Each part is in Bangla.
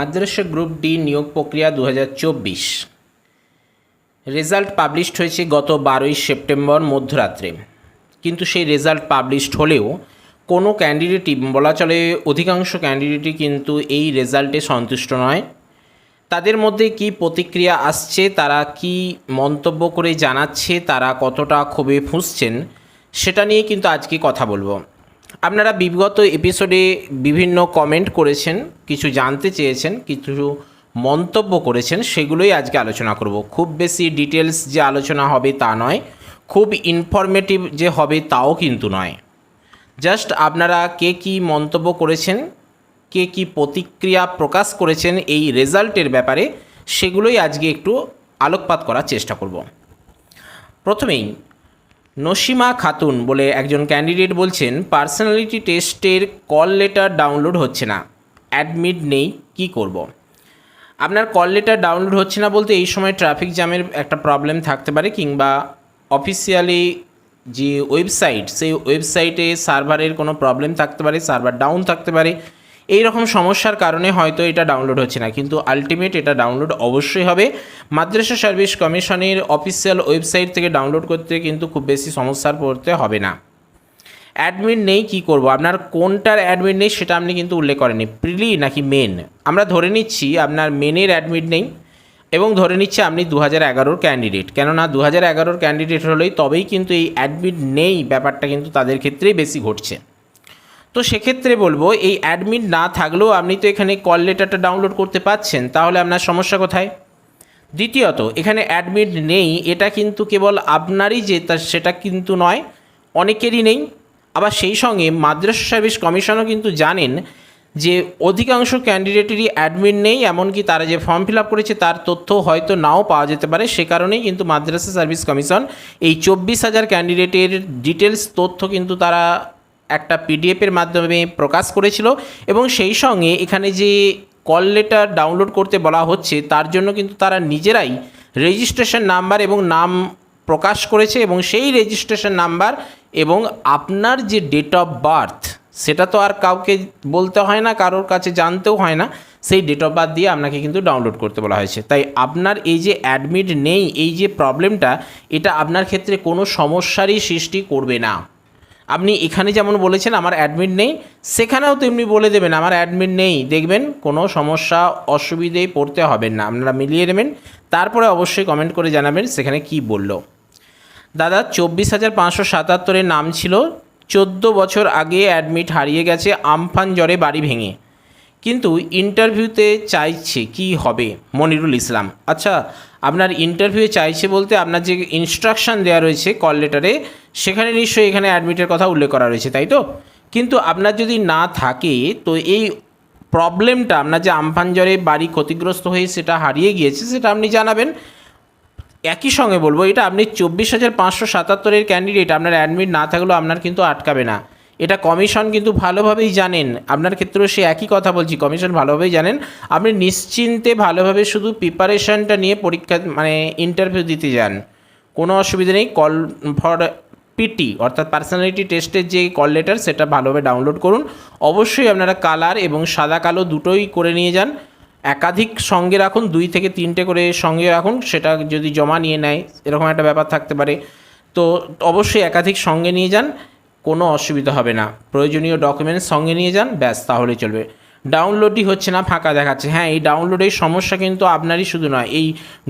মাদ্রাসা গ্রুপ ডি নিয়োগ প্রক্রিয়া দু হাজার চব্বিশ। রেজাল্ট পাবলিশড হয়েছে গত বারোই সেপ্টেম্বর মধ্যরাত্রে। কিন্তু সেই রেজাল্ট পাবলিশড হলেও কোনো ক্যান্ডিডেটই বলা চলে অধিকাংশ ক্যান্ডিডেটই কিন্তু এই রেজাল্টে সন্তুষ্ট নয়। তাদের মধ্যে কি প্রতিক্রিয়া আসছে, তারা কি মন্তব্য করে জানাচ্ছে, তারা কতটা ক্ষোভে ফুঁসছেন, সেটা নিয়ে কিন্তু আজকে কথা বলব। আপনারা বিগত এপিসোডে বিভিন্ন কমেন্ট করেছেন, কিছু জানতে চেয়েছেন, কিছু মন্তব্য করেছেন, সেগুলোই আজকে আলোচনা করব। খুব বেশি ডিটেলস যে আলোচনা হবে তা নয়, খুব ইনফরমেটিভ যে হবে তাও কিন্তু নয়। জাস্ট আপনারা কে কি মন্তব্য করেছেন, কে কি প্রতিক্রিয়া প্রকাশ করেছেন এই রেজাল্টের ব্যাপারে, সেগুলোই আজকে একটু আলোকপাত করার চেষ্টা করব। প্রথমেই নসিমা খাতুন বলে একজন ক্যান্ডিডেট বলছেন, পার্সোনালিটি টেস্টের কল লেটার ডাউনলোড হচ্ছে না অ্যাডমিট নেই, কি করব। আপনার কল লেটার ডাউনলোড হচ্ছে না বলতে এই সময় ট্রাফিক জ্যামের একটা প্রবলেম থাকতে পারে কিংবা অফিসিয়ালি যে ওয়েবসাইট, সেই ওয়েবসাইটে সার্ভারের কোনো প্রবলেম থাকতে পারে, সার্ভার ডাউন থাকতে পারে এই রকম সমস্যার কারণে হয়তো এটা ডাউনলোড হচ্ছে না। কিন্তু আলটিমেট এটা ডাউনলোড অবশ্যই হবে। মাদ্রাসা সার্ভিস কমিশনের অফিসিয়াল ওয়েবসাইট থেকে ডাউনলোড করতে কিন্তু খুব বেশি সমস্যার পড়তে হবে না। অ্যাডমিট নেই, কি করব? আপনার কোনটার অ্যাডমিট নেই সেটা আপনি কিন্তু উল্লেখ করেনি প্রিলি নাকি মেন আমরা ধরে নিচ্ছি আপনার মেনের অ্যাডমিট নেই এবং ধরে নিচ্ছি আপনি দু হাজার এগারোর ক্যান্ডিডেট কেননা দু হাজার এগারোর ক্যান্ডিডেট হলেই তবেই কিন্তু এই অ্যাডমিট নেই, ব্যাপারটা কিন্তু তাদের ক্ষেত্রেই বেশি ঘটছে। তো সেক্ষেত্রে বলব, এই অ্যাডমিট না থাকলেও আপনি তো এখানে কল লেটারটা ডাউনলোড করতে পাচ্ছেন, তাহলে আপনার সমস্যা কোথায়? দ্বিতীয়ত, এখানে অ্যাডমিট নেই, এটা কিন্তু কেবল আপনারই যে সেটা কিন্তু নয়, অনেকেরই নেই। আবার সেই সঙ্গে মাদ্রাসা সার্ভিস কমিশনও কিন্তু জানেন যে অধিকাংশ ক্যান্ডিডেটেরই অ্যাডমিট নেই, এমনকি তারা যে ফর্ম ফিল আপ করেছে তার তথ্য হয়তো নাও পাওয়া যেতে পারে। সে কারণেই কিন্তু মাদ্রাসা সার্ভিস কমিশন এই চব্বিশ হাজার ক্যান্ডিডেটের ডিটেলস তথ্য কিন্তু তারা একটা পিডিএফের মাধ্যমে প্রকাশ করেছিল এবং সেই সঙ্গে এখানে যে কল লেটার ডাউনলোড করতে বলা হচ্ছে, তার জন্য কিন্তু তারা নিজেরাই রেজিস্ট্রেশন নাম্বার এবং নাম প্রকাশ করেছে এবং সেই রেজিস্ট্রেশন নাম্বার এবং আপনার যে ডেট অফ বার্থ সেটা তো আর কাউকে বলতে হয় না, কারোর কাছে জানতেও হয় না, সেই ডেট অফ বার্থ দিয়ে আপনাকে কিন্তু ডাউনলোড করতে বলা হয়েছে। তাই আপনার এই যে অ্যাডমিট নেই, এই যে প্রবলেমটা এটা আপনার ক্ষেত্রে কোনো সমস্যারই সৃষ্টি করবে না। আপনি এখানে যেমন বলেছেন, আমার অ্যাডমিট নেই, সেখানেও তেমনি বলে দেবেন, আমার অ্যাডমিট নেই। দেখবেন কোনো সমস্যা অসুবিধেই পড়তে হবে না। আপনারা মিলিয়ে নেবেন, তারপরে অবশ্যই কমেন্ট করে জানাবেন সেখানে কি বলল। দাদা, চব্বিশ হাজার পাঁচশো সাতাত্তরের নাম ছিল, চোদ্দ বছর আগে অ্যাডমিট হারিয়ে গেছে, আমফান জ্বরে বাড়ি ভেঙে। কিন্তু ইন্টারভিউতে চাইছে কি হবে মনিরুল ইসলাম। আচ্ছা আপনার ইন্টারভিউ চাইছে বলতে আপনার যে ইনস্ট্রাকশান দেওয়া রয়েছে কল লেটারে সেখানে নিশ্চয়ই এখানে অ্যাডমিটের কথা উল্লেখ করা রয়েছে, তাই তো? কিন্তু আপনার যদি না থাকে, তো এই প্রবলেমটা আপনার যে আমফান জ্বরে বাড়ি ক্ষতিগ্রস্ত হয়ে সেটা হারিয়ে গিয়েছে, সেটা আপনি জানাবেন। একই সঙ্গে বলব, এটা আপনি চব্বিশ হাজার পাঁচশো সাতাত্তরের ক্যান্ডিডেট আপনার অ্যাডমিট না থাকলেও আপনার কিন্তু আটকাবে না। এটা কমিশন কিন্তু ভালোভাবেই জানেন। আপনার ক্ষেত্রেও সে একই কথা বলছি, কমিশন ভালোভাবেই জানেন। আপনি নিশ্চিন্তে ভালোভাবে শুধু প্রিপারেশনটা নিয়ে পরীক্ষা মানে ইন্টারভিউ দিতে যান। কোনো অসুবিধা নেই কল ফর পিটি অর্থাৎ পার্সোনালিটি টেস্টের যে কল লেটার সেটা ভালোভাবে ডাউনলোড করুন। অবশ্যই আপনারা কালার এবং সাদা কালো দুটোই করে নিয়ে যান। একাধিক সঙ্গে রাখুন, দুই থেকে তিনটে করে সঙ্গে রাখুন, সেটা যদি জমা নিয়ে নেয়, এরকম একটা ব্যাপার থাকতে পারে। তো অবশ্যই একাধিক সঙ্গে নিয়ে যান। কোনো অসুবিধা হবে না। প্রয়োজনীয় ডকুমেন্টস সঙ্গে নিয়ে যান, ব্যাস তাহলে চলবে। ডাউনলোডই হচ্ছে না, ফাঁকা দেখাচ্ছে। হ্যাঁ এই ডাউনলোডের সমস্যা কিন্তু আপনারই শুধু নয়, এই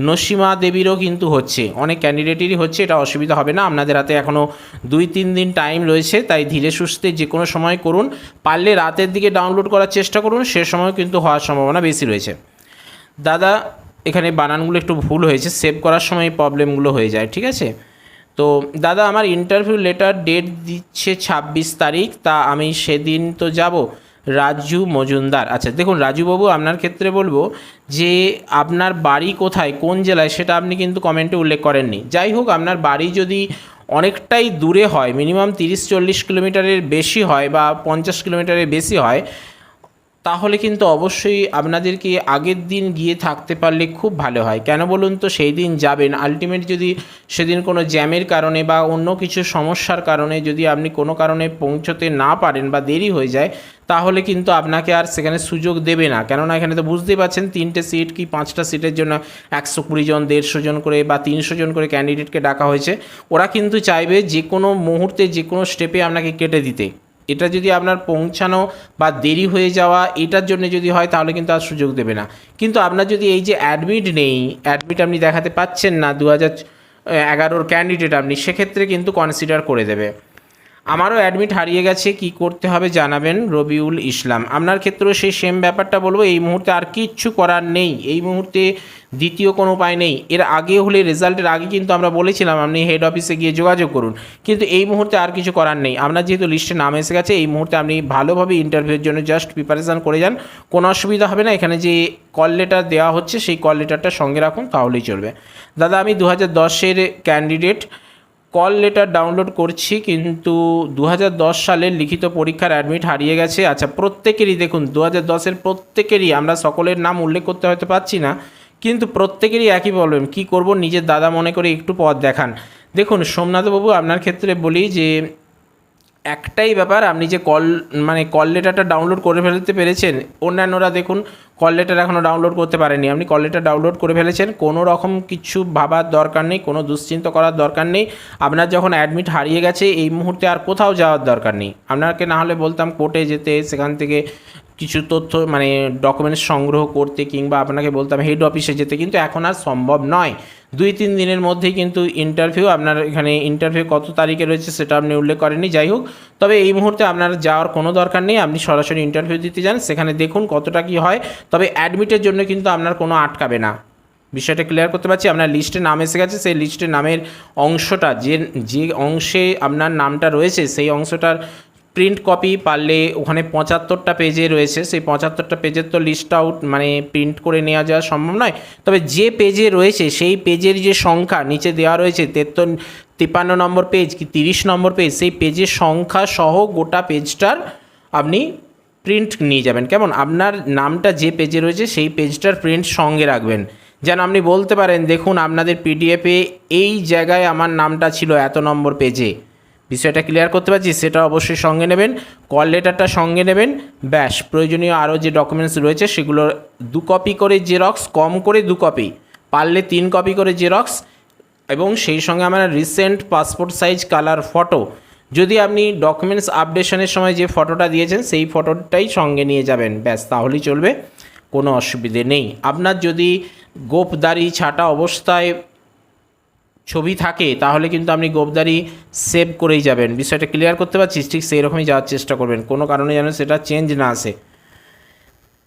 নসীমা দেবীরও কিন্তু হচ্ছে। অনেক ক্যান্ডিডেটেরই হচ্ছে, এটা অসুবিধা হবে না। আপনাদের হাতে এখনও দুই তিন দিন টাইম রয়েছে, তাই ধীরে সুস্থে যে কোনো সময় করুন। পারলে রাতের দিকে ডাউনলোড করার চেষ্টা করুন, সে সময় কিন্তু হওয়ার সম্ভাবনা বেশি রয়েছে। দাদা, এখানে বানানগুলো একটু ভুল হয়েছে সেভ করার সময় প্রবলেমগুলো হয়ে যায়, ঠিক আছে? তো দাদা, আমার ইন্টারভিউ লেটার ডেট দিচ্ছে ছাব্বিশ তারিখ, তা আমি সেদিন তো যাব। রাজু মজুমদার। আচ্ছা দেখুন, রাজুবাবু, আপনার ক্ষেত্রে বলব যে আপনার বাড়ি কোথায়, কোন জেলায়, সেটা আপনি কিন্তু কমেন্টে উল্লেখ করেননি। যাই হোক, আপনার বাড়ি যদি অনেকটাই দূরে হয় মিনিমাম তিরিশ চল্লিশ কিলোমিটারের বেশি হয় বা পঞ্চাশ কিলোমিটারের বেশি হয় তাহলে কিন্তু অবশ্যই আপনাদেরকে আগের দিন গিয়ে থাকতে পারলে খুব ভালো হয়। কেন বলুন তো, সেই দিন যাবেন। আলটিমেট যদি সেদিন কোনো জ্যামের কারণে বা অন্য কিছু সমস্যার কারণে যদি আপনি কোনো কারণে পৌঁছতে না পারেন বা দেরি হয়ে যায়, তাহলে কিন্তু আপনাকে আর সেখানে সুযোগ দেবে না। কেননা এখানে তো বুঝতেই পারছেন তিনটে সিট কি পাঁচটা সিটের জন্য একশো কুড়ি জন, দেড়শো জন করে বা তিনশো জন করে ক্যান্ডিডেটকে ডাকা হয়েছে। ওরা কিন্তু চাইবে যে কোনো মুহূর্তে, যে কোনো স্টেপে আপনাকে কেটে দিতে। এটা যদি আপনার পৌঁছানো বা দেরি হয়ে যাওয়া এটার জন্য যদি হয়, তাহলে কিন্তু আর সুযোগ দেবে না। কিন্তু আপনার যদি এই যে অ্যাডমিট নেই অ্যাডমিট আপনি দেখাতে পাচ্ছেন না দু হাজার এগারোর ক্যান্ডিডেট আপনি, সেক্ষেত্রে কিন্তু কনসিডার করে দেবে। আমারও অ্যাডমিট হারিয়ে গেছে, কি করতে হবে জানাবেন রবিউল ইসলাম। আপনার ক্ষেত্রেও সেই সেম ব্যাপারটা বলব, এই মুহূর্তে আর কিচ্ছু করার নেই। এই মুহূর্তে দ্বিতীয় কোনো উপায় নেই। এর আগে হলে রেজাল্টের আগে কিন্তু আমরা বলেছিলাম, আপনি হেড অফিসে গিয়ে যোগাযোগ করুন। কিন্তু এই মুহূর্তে আর কিছু করার নেই। আপনার যেহেতু লিস্টে নাম এসে গেছে, এই মুহূর্তে আপনি ভালোভাবে ইন্টারভিউর জন্য জাস্ট প্রিপারেশান করে যান। কোনো অসুবিধা হবে না, এখানে যে কল লেটার দেওয়া হচ্ছে, সেই কল লেটারটা সঙ্গে রাখুন, তাহলেই চলবে। দাদা, আমি দু হাজার দশের ক্যান্ডিডেট কল লেটার ডাউনলোড করছি, কিন্তু দু সালের লিখিত পরীক্ষার অ্যাডমিট হারিয়ে গেছে। আচ্ছা প্রত্যেকেরই দেখুন দু হাজার দশের প্রত্যেকেরই আমরা সকলের নাম উল্লেখ করতে হয়তো পারছি না, কিন্তু প্রত্যেকেরই একই প্রবলেম কী করব নিজের দাদা মনে করে একটু পথ দেখান। দেখুন, সোমনাথবাবু আপনার ক্ষেত্রে বলি যে, একটাই ব্যাপার, আপনি যে কল মানে কল লেটারটা ডাউনলোড করে ফেলতে পেরেছেন, অন্যান্যরা দেখুন কল লেটার এখনও ডাউনলোড করতে পারেনি আপনি কল লেটার ডাউনলোড করে ফেলেছেন, কোনো রকম কিছু ভাবার দরকার নেই, কোনো দুশ্চিন্তা করার দরকার নেই। আপনার যখন অ্যাডমিট হারিয়ে গেছে, এই মুহূর্তে আর কোথাও যাওয়ার দরকার নেই। আপনাকে না হলে বলতাম কোর্টে যেতে, সেখান থেকে কিছু তথ্য মানে ডকুমেন্টস সংগ্রহ করতে কিংবা আপনাকে বলতাম হেড অফিসে যেতে কিন্তু এখন আর সম্ভব নয়। দুই তিন দিনের মধ্যেই কিন্তু ইন্টারভিউ আপনার এখানে ইন্টারভিউ কত তারিখে রয়েছে সেটা আপনি উল্লেখ করেননি। যাই হোক, তবে এই মুহূর্তে আপনার যাওয়ার কোনো দরকার নেই। আপনি সরাসরি ইন্টারভিউ দিতে যান, সেখানে দেখুন কতটা কি হয়। তবে অ্যাডমিটের জন্য কিন্তু আপনার কোনো আটকাবে না। বিষয়টা ক্লিয়ার করতে পারছি, আপনার লিস্টে নাম এসে গেছে, সেই লিস্টে নামের অংশটা, যে যে অংশে আপনার নামটা রয়েছে, সেই অংশটার প্রিন্ট কপি পারলে ওখানে পঁচাত্তরটা পেজে রয়েছে। সেই পঁচাত্তরটা পেজের তো লিস্ট আউট মানে প্রিন্ট করে নেওয়া যাওয়া সম্ভব নয়। তবে যে পেজে রয়েছে, সেই পেজের যে সংখ্যা নিচে দেওয়া রয়েছে, তেত্তর তিপ্পান্ন নম্বর পেজ কি তিরিশ নম্বর পেজ সেই পেজের সংখ্যা সহ গোটা পেজটার আপনি প্রিন্ট নিয়ে যাবেন। কেমন? আপনার নামটা যে পেজে রয়েছে, সেই পেজটার প্রিন্ট সঙ্গে রাখবেন। যেন আপনি বলতে পারেন, দেখুন, আপনাদের পিডিএফে এই জায়গায় আমার নামটা ছিল এত নম্বর পেজে বিষয়টা ক্লিয়ার করতে পারছি? সেটা অবশ্যই সঙ্গে নেবেন। কল লেটারটা সঙ্গে নেবেন। ব্যাস, প্রয়োজনীয় আরও যে ডকুমেন্টস রয়েছে, সেগুলো দু কপি করে জেরক্স কম করে দু কপি পারলে তিন কপি করে জেরক্স এবং সেই সঙ্গে আমার recent passport size colour photo যদি আপনি ডকুমেন্টস আপডেশনের সময় যে ফটোটা দিয়েছেন, সেই ফটোটাই সঙ্গে নিয়ে যাবেন। ব্যাস, তাহলেই চলবে। কোনো অসুবিধে নেই। আপনার যদি গোপদারি, ছাটা অবস্থায় ছবি থাকে, তাহলে কিন্তু আপনি গোপদারি সেভ করেই যাবেন। বিষয়টা ক্লিয়ার করতে পারছিস? ঠিক সেই রকমই যাওয়ার চেষ্টা করবেন। কোনো কারণে যেন সেটা চেঞ্জ না আসে।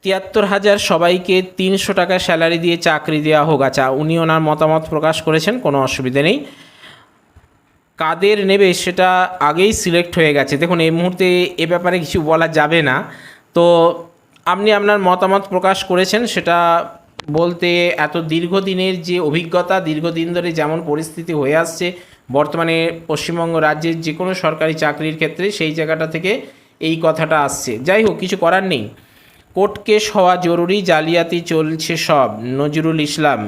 তিয়াত্তর হাজার সবাইকে তিনশো টাকা স্যালারি দিয়ে চাকরি দেওয়া হোক। আচ্ছা উনি ওনার মতামত প্রকাশ করেছেন, কোনো অসুবিধে নেই। কাদের নেবে সেটা আগেই সিলেক্ট হয়ে গেছে। দেখুন, এই মুহূর্তে এ ব্যাপারে কিছু বলা যাবে না। তো আপনি আপনার মতামত প্রকাশ করেছেন, সেটা বলতে এত দীর্ঘদিনের যে অভিজ্ঞতা, দীর্ঘদিন ধরে যেমন পরিস্থিতি হয়ে আসছে, বর্তমানে পশ্চিমবঙ্গ রাজ্যের যে কোনো সরকারি চাকরির ক্ষেত্রে সেই জায়গাটা থেকে এই কথাটা আসছে। যাই হোক, কিছু করার নেই। কোর্ট কেস হওয়া জরুরি, জালিয়াতি চলছে সব, নজরুল ইসলাম।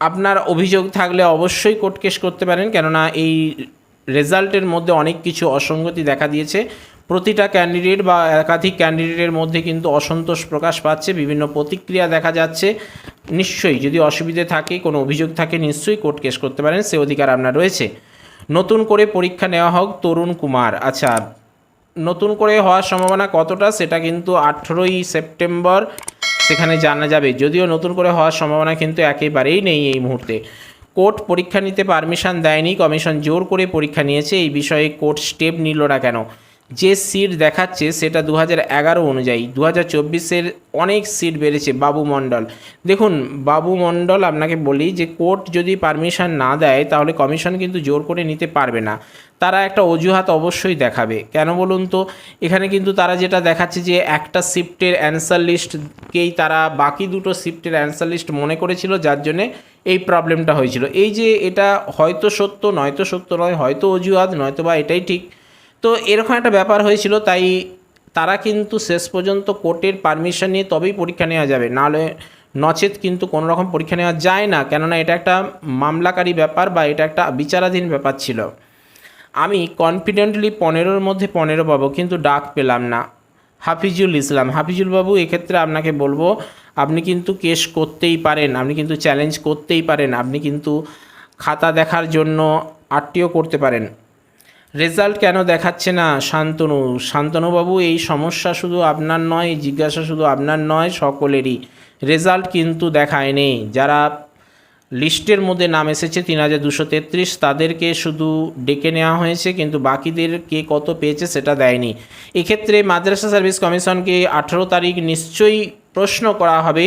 আপনার অভিযোগ থাকলে অবশ্যই কোর্ট কেস করতে পারেন, কেননা এই রেজাল্টের মধ্যে অনেক কিছু অসঙ্গতি দেখা দিয়েছে। প্রতিটা ক্যান্ডিডেট বা একাধিক ক্যান্ডিডেটের মধ্যে কিন্তু অসন্তোষ প্রকাশ পাচ্ছে, বিভিন্ন প্রতিক্রিয়া দেখা যাচ্ছে। নিশ্চয়ই, যদি অসুবিধে থাকে, কোনো অভিযোগ থাকে, নিশ্চয়ই কোর্ট কেস করতে পারেন, সে অধিকার আপনার রয়েছে। নতুন করে পরীক্ষা নেওয়া হোক, তরুণ কুমার। আচ্ছা নতুন করে হওয়ার সম্ভাবনা কতটা? সেটা কিন্তু আঠেরোই সেপ্টেম্বর সেখানে জানা যাবে। যদিও নতুন করে হওয়ার সম্ভাবনা কিন্তু একেবারেই নেই এই মুহূর্তে। কোর্ট পরীক্ষা নিতে পারমিশন দেয়নি, কমিশন জোর করে পরীক্ষা নিয়েছে, এই বিষয়ে কোর্ট স্টেপ নিল না কেন? যে সিট দেখাচ্ছে সেটা দু এগারো অনুযায়ী। দু হাজার চব্বিশের অনেক সিট বেড়েছে বাবু মণ্ডল। দেখুন, বাবু মণ্ডল আপনাকে বলি যে কোর্ট যদি পারমিশন না দেয়, তাহলে কমিশন কিন্তু জোর করে নিতে পারবে না। তারা একটা অজুহাত অবশ্যই দেখাবে। কেন বলুন তো? এখানে কিন্তু তারা যেটা দেখাচ্ছে যে একটা শিফটের অ্যান্সার লিস্টকেই তারা বাকি দুটো শিফটের অ্যান্সার লিস্ট মনে করেছিল, যার জন্যে এই প্রবলেমটা হয়েছিল। এই যে এটা হয়তো সত্য, নয়তো সত্য নয়, হয়তো অজুহাত নয়তো বা এটাই ঠিক। তো এরকম একটা ব্যাপার হয়েছিল, তাই তারা কিন্তু শেষ পর্যন্ত কোর্টের পারমিশন নিয়ে তবেই পরীক্ষা নেওয়া যাবে। নাহলে নচেত কিন্তু কোনো রকম পরীক্ষা নেওয়া যায় না, কেননা এটা একটা মামলাকারী ব্যাপার বা এটা একটা বিচারাধীন ব্যাপার ছিল। আমি কনফিডেন্টলি পনেরোর মধ্যে পনেরো পাবো, কিন্তু ডাক পেলাম না। হাফিজুল ইসলাম, হাফিজুল বাবু, এক্ষেত্রে আপনাকে বলব, আপনি কিন্তু কেস করতেই পারেন, আপনি কিন্তু চ্যালেঞ্জ করতেই পারেন, আপনি কিন্তু খাতা দেখার জন্য আটটিও করতে পারেন। রেজাল্ট কেন দেখাচ্ছে না? শান্তনু, শান্তনুবাবু, এই সমস্যা শুধু আপনার নয়, জিজ্ঞাসা শুধু আপনার নয়, সকলেরই। রেজাল্ট কিন্তু দেখায়নি। যারা লিস্টের মধ্যে নাম এসেছে, তিন হাজার দুশো তেত্রিশ, তাদেরকে শুধু ডেকে নেওয়া হয়েছে, কিন্তু বাকিদের কে কত পেয়েছে সেটা দেয়নি। এক্ষেত্রে মাদ্রাসা সার্ভিস কমিশনকে আঠেরো তারিখ নিশ্চয়ই প্রশ্ন করা হবে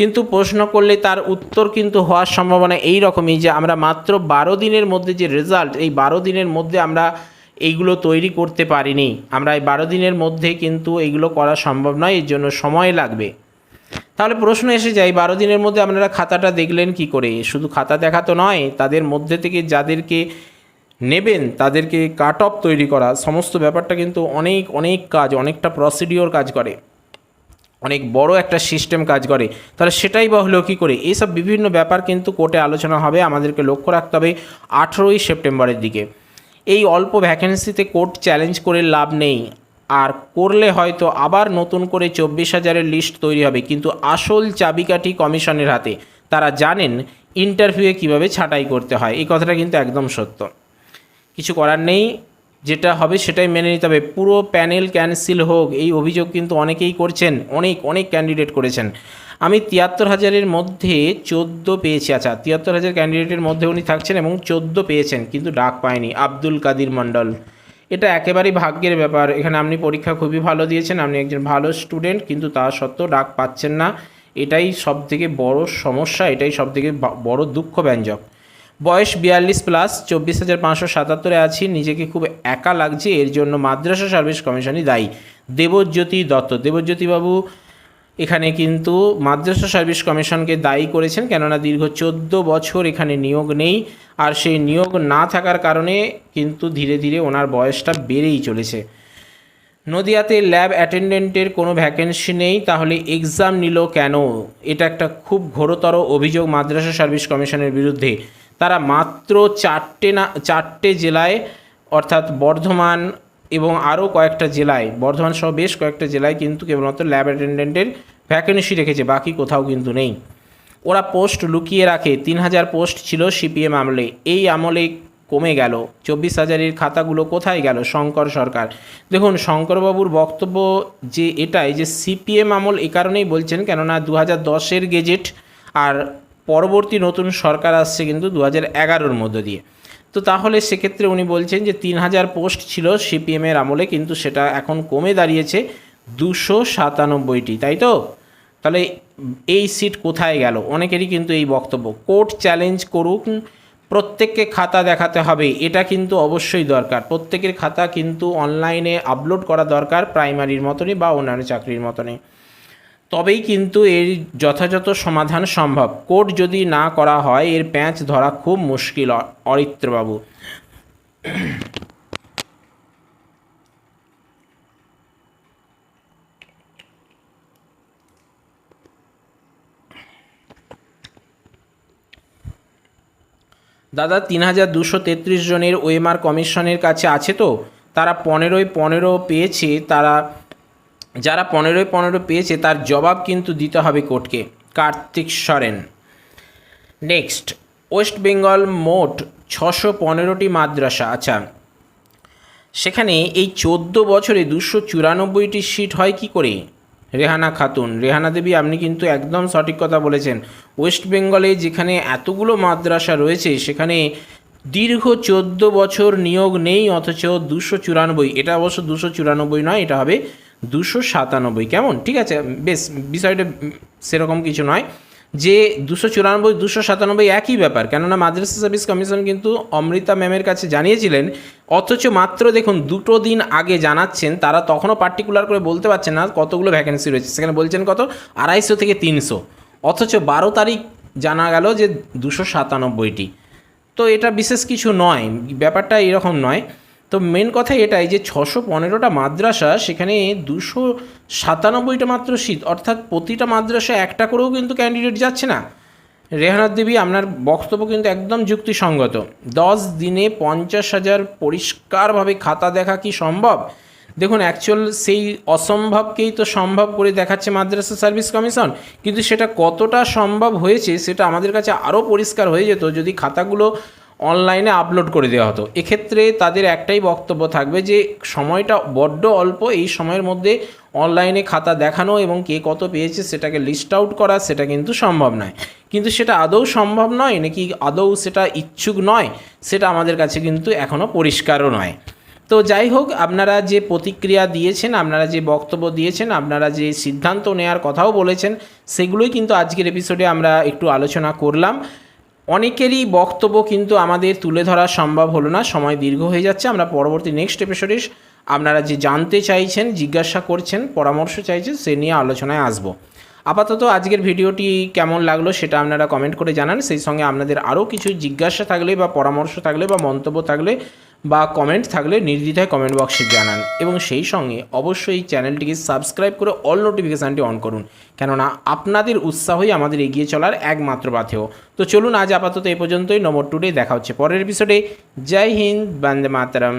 কিন্তু প্রশ্ন করলে তার উত্তর কিন্তু হওয়ার সম্ভাবনা এই রকমই যে আমরা মাত্র বারো দিনের মধ্যে যে রেজাল্ট এই বারো দিনের মধ্যে আমরা এইগুলো তৈরি করতে পারিনি। আমরা এই বারো দিনের মধ্যে কিন্তু এইগুলো করা সম্ভব নয়, এর জন্য সময় লাগবে। তাহলে প্রশ্ন এসে যায় বারো দিনের মধ্যে আপনারা খাতাটা দেখলেন কি করে? শুধু খাতা দেখা তো নয়, তাদের মধ্যে থেকে যাদেরকে নেবেন, তাদেরকে কাট অফ তৈরি করা, সমস্ত ব্যাপারটা কিন্তু অনেক অনেক কাজ, অনেকটা প্রসিডিওর কাজ করে। অনেক বড় একটা সিস্টেম কাজ করে। তাহলে সেটাই বা হলো কী করে? এইসব বিভিন্ন ব্যাপার কিন্তু কোর্টে আলোচনা হবে, আমাদেরকে লক্ষ্য রাখতে হবে আঠেরোই সেপ্টেম্বরের দিকে। এই অল্প ভ্যাকেন্সিতে কোর্ট চ্যালেঞ্জ করে লাভ নেই। আর করলে হয়তো আবার নতুন করে চব্বিশ হাজারের লিস্ট তৈরি হবে, কিন্তু আসল চাবিকাঠি কমিশনের হাতে। তারা জানেন ইন্টারভিউয়ে কীভাবে ছাঁটাই করতে হয়, এই কথাটা কিন্তু একদম সত্য। কিছু করার নেই। যেটা হবে সেটাই মেনে নিতে হবে। পুরো প্যানেল ক্যান্সেল হোক, এই অভিযোগ কিন্তু অনেকেই করছেন, অনেক অনেক ক্যান্ডিডেট করেছেন। আমি তিয়াত্তর হাজারের মধ্যে চোদ্দ পেয়েছি। আচ্ছা তিয়াত্তর হাজার ক্যান্ডিডেটের মধ্যে উনি থাকছেন এবং চোদ্দ পেয়েছেন, কিন্তু ডাক পায়নি। আব্দুল কাদির মণ্ডল। এটা একেবারেই ভাগ্যের ব্যাপার। এখানে আপনি পরীক্ষা খুবই ভালো দিয়েছেন, আপনি একজন ভালো স্টুডেন্ট কিন্তু তা সত্ত্বেও ডাক পাচ্ছেন না। এটাই সবথেকে বড় সমস্যা, এটাই সবথেকে বড় দুঃখ ব্যঞ্জক বয়স বিয়াল্লিশ প্লাস চব্বিশ হাজার পাঁচশো সাতাত্তরে আছি। নিজেকে খুব একা লাগছে, এর জন্য মাদ্রাসা সার্ভিস কমিশনই দায়ী। দেবজ্যোতি দত্ত দেবজ্যোতিবাবু এখানে কিন্তু মাদ্রাসা সার্ভিস কমিশনকে দায়ী করেছেন, কেননা দীর্ঘ চোদ্দ বছর এখানে নিয়োগ নেই। আর সেই নিয়োগ না থাকার কারণে কিন্তু ধীরে ধীরে ওনার বয়সটা বেড়েই চলেছে। নদিয়াতে ল্যাব অ্যাটেন্ডেন্টের কোনো ভ্যাকেন্সি নেই, তাহলে এক্সাম নিল কেন? এটা একটা খুব ঘোরতর অভিযোগ মাদ্রাসা সার্ভিস কমিশনের বিরুদ্ধে। তারা মাত্র চারটে না, চারটে জেলায়, অর্থাৎ বর্ধমান এবং আরও কয়েকটা জেলায়, বর্ধমান সহ বেশ কয়েকটা জেলায় কিন্তু কেবলমাত্র ল্যাব অ্যাটেন্ডেন্টের ভ্যাকেন্সি রেখেছে, বাকি কোথাও কিন্তু নেই। ওরা পোস্ট লুকিয়ে রাখে, তিন হাজার পোস্ট ছিল সিপিএম আমলে। এই আমলে কমে গেল, চব্বিশ হাজারের খাতাগুলো কোথায় গেল? শঙ্কর সরকার। দেখুন, শঙ্করবাবুর বক্তব্য যে এটাই, যে সিপিএম আমল এ কারণেই বলছেন, কেননা দু হাজার দশের গেজেট আর পরবর্তী নতুন সরকার আসছে কিন্তু দু হাজার এগারোর মধ্য দিয়ে। তো তাহলে সেক্ষেত্রে উনি বলছেন যে তিন হাজার পোস্ট ছিল সিপিএমের আমলে, কিন্তু সেটা এখন কমে দাঁড়িয়েছে দুশো সাতানব্বইটি, তাই তো? তাহলে এই সিট কোথায় গেল? অনেকেরই কিন্তু এই বক্তব্য, কোর্ট চ্যালেঞ্জ করুক, প্রত্যেককে খাতা দেখাতে হবে, এটা কিন্তু অবশ্যই দরকার। প্রত্যেকের খাতা কিন্তু অনলাইনে আপলোড করা দরকার, প্রাইমারির মতনই বা অন্যান্য চাকরির মতনই। তবেই কিন্তু এর যথাযথ সমাধান সম্ভব। কোর্ট যদি না করা হয়, এর প্যাঁচ ধরা খুব মুশকিল, অরিত্রবাবু। দাদা, তিন হাজার দুশো তেত্রিশ জনের ওয়েমার কমিশনের কাছে আছে তো? তারা পনেরোই পনেরো পেয়েছে, তারা যারা পনেরোই পনেরো পেয়েছে, তার জবাব কিন্তু দিতে হবে কোর্টকে। Kartik Soren. Next, West Bengal মোট ছশো পনেরোটি মাদ্রাসা। আচ্ছা সেখানে এই চোদ্দ বছরে দুশো চুরানব্বইটি সিট হয় কি করে? রেহানা খাতুন। রেহানা দেবী, আপনি কিন্তু একদম সঠিক কথা বলেছেন। ওয়েস্ট বেঙ্গলে যেখানে এতগুলো মাদ্রাসা রয়েছে, সেখানে দীর্ঘ চোদ্দ বছর নিয়োগ নেই, অথচ দুশো চুরানব্বই। এটা অবশ্য দুশো চুরানব্বই নয়, এটা হবে দুশো সাতানব্বই। কেমন? ঠিক আছে, বেশ, বিষয়টা সেরকম কিছু নয়। যে দুশো চুরানব্বই, দুশো সাতানব্বই একই ব্যাপার, কেননা মাদ্রাসা সার্ভিস কমিশন কিন্তু অমৃতা ম্যামের কাছে জানিয়েছিলেন, অথচ মাত্র দেখুন দুটো দিন আগে জানাচ্ছেন, তারা তখনও পার্টিকুলার করে বলতে পারছেন না কতগুলো ভ্যাকেন্সি রয়েছে। সেখানে বলছেন কত? আড়াইশো থেকে তিনশো। অথচ বারো তারিখ জানা গেল যে দুশো সাতানব্বইটি। তো এটা বিশেষ কিছু নয়, ব্যাপারটা এরকম নয়। তো মেন কথা এটাই যে ছশো পনেরোটা মাদ্রাসা, সেখানে দুশো সাতানব্বইটা মাত্র শীত অর্থাৎ প্রতিটা মাদ্রাসা একটা করেও কিন্তু ক্যান্ডিডেট যাচ্ছে না। রেহানাথ দেবী, আপনার বক্তব্য কিন্তু একদম যুক্তিসঙ্গত। দশ দিনে পঞ্চাশ হাজার পরিষ্কারভাবে খাতা দেখা কি সম্ভব? দেখুন অ্যাকচুয়াল সেই অসম্ভবকেই তো সম্ভব করে দেখাচ্ছে মাদ্রাসা সার্ভিস কমিশন, কিন্তু সেটা কতটা সম্ভব হয়েছে, সেটা আমাদের কাছে আরও পরিষ্কার হয়ে যেত যদি খাতাগুলো অনলাইনে আপলোড করে দেওয়া হতো। এক্ষেত্রে তাদের একটাই বক্তব্য থাকবে যে, সময়টা বড্ড অল্প, এই সময়ের মধ্যে অনলাইনে খাতা দেখানো এবং কে কত পেয়েছে সেটাকে লিস্ট আউট করা, সেটা কিন্তু সম্ভব নয়। কিন্তু সেটা আদৌ সম্ভব নয়, নাকি আদৌ সেটা ইচ্ছুক নয়, সেটা আমাদের কাছে কিন্তু এখনও পরিষ্কারও নয়। তো যাই হোক, আপনারা যে প্রতিক্রিয়া দিয়েছেন, আপনারা যে বক্তব্য দিয়েছেন, আপনারা যে সিদ্ধান্ত নেওয়ার কথাও বলেছেন, সেগুলোই কিন্তু আজকের এপিসোডে আমরা একটু আলোচনা করলাম। অনেকেরই বক্তব্য কিন্তু আমাদের তুলে ধরা সম্ভব হলো না, সময় দীর্ঘ হয়ে যাচ্ছে। আমরা পরবর্তী নেক্সট এপিসোডে আপনারা যে জানতে চাইছেন, জিজ্ঞাসা করছেন, পরামর্শ চাইছেন, সে নিয়ে আলোচনায় আসব। আপাতত আজকের ভিডিওটি কেমন লাগল সেটা আপনারা কমেন্ট করে জানান। সেই সঙ্গে আপনাদের আরও কিছু জিজ্ঞাসা থাকলে বা পরামর্শ থাকলে বা মন্তব্য থাকলে বা কমেন্ট থাকলে নির্দ্বিধায় কমেন্ট বক্সে জানান। এবং সেই সঙ্গে অবশ্যই চ্যানেলটিকে সাবস্ক্রাইব করে অল নোটিফিকেশানটি অন করুন। কেননা আপনাদের উৎসাহই আমাদের এগিয়ে চলার একমাত্র পাথেও তো চলুন আজ আপাতত এই পর্যন্তই। নম্বর টুডে দেখা হচ্ছে পরের এপিসোডে জয় হিন্দ, বন্দে মাতরম।